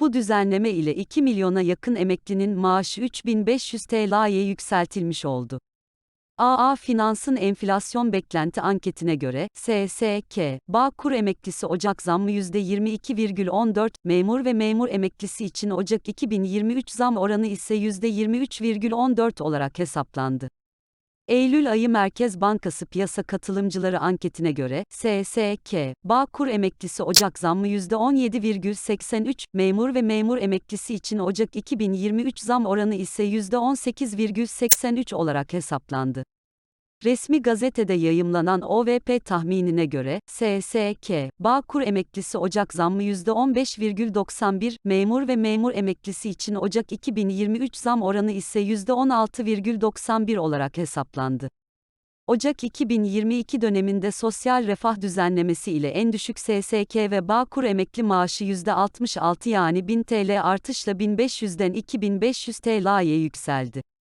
Bu düzenleme ile 2 milyona yakın emeklinin maaşı 3500 TL'ye yükseltilmiş oldu. AA Finans'ın enflasyon beklenti anketine göre, SSK, Bağkur emeklisi Ocak zammı %22,14, memur ve memur emeklisi için Ocak 2023 zam oranı ise %23,14 olarak hesaplandı. Eylül ayı Merkez Bankası piyasa katılımcıları anketine göre, SSK, Bağkur emeklisi Ocak zammı %17,83, memur ve memur emeklisi için Ocak 2023 zam oranı ise %18,83 olarak hesaplandı. Resmi gazetede yayımlanan OVP tahminine göre, SSK, Bağkur emeklisi Ocak zammı %15,91, memur ve memur emeklisi için Ocak 2023 zam oranı ise %16,91 olarak hesaplandı. Ocak 2022 döneminde sosyal refah düzenlemesi ile en düşük SSK ve Bağkur emekli maaşı %66 yani 1000 TL artışla 1500'den 2500 TL'ye yükseldi.